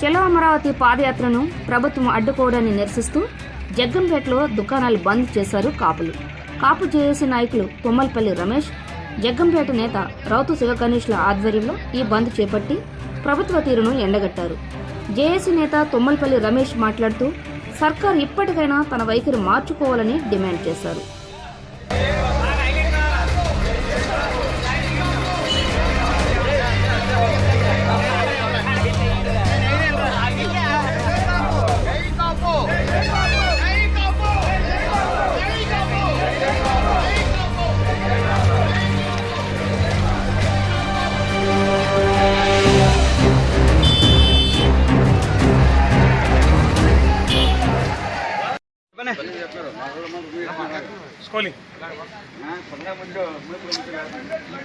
చెలో అమరావతి పాదయాత్రను ప్రభుత్వం అడ్డుకోవడాన్ని నిరసిస్తూ జగ్గంపేటలో దుకాణాలు బంద్ చేశారు కాపులు. కాపు జేఏసీ నాయకులు తుమ్మలపల్లి రమేష్ జగ్గంపేట నేత రౌతు శివగణేష్ల ఆధ్వర్యంలో ఈ బంద్ చేపట్టి ప్రభుత్వ తీరును ఎండగట్టారు. జేఏసీ నేత తుమ్మలపల్లి రమేష్ మాట్లాడుతూ సర్కార్ ఇప్పటికైనా తన వైఖరి మార్చుకోవాలని డిమాండ్ చేశారు.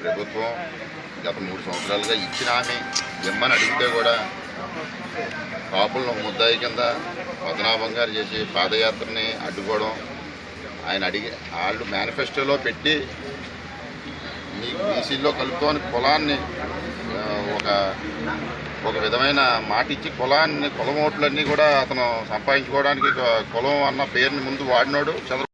ప్రభుత్వం గత మూడు సంవత్సరాలుగా ఇచ్చిన హామీ ఇమ్మని అడిగితే కూడా కాపులను ముద్దాయి కింద పద్మనాభం గారు చేసి పాదయాత్రని అడ్డుకోవడం ఆయన అడిగి వాళ్ళు మేనిఫెస్టోలో పెట్టి మీ బీసీలో కలుపుకొని కులాన్ని ఒక ఒక విధమైన మాట ఇచ్చి కులాన్ని కులం ఓట్లన్నీ కూడా అతను సంపాదించుకోవడానికి కులం అన్న పేరుని ముందు వాడినాడు. చంద్రబాబు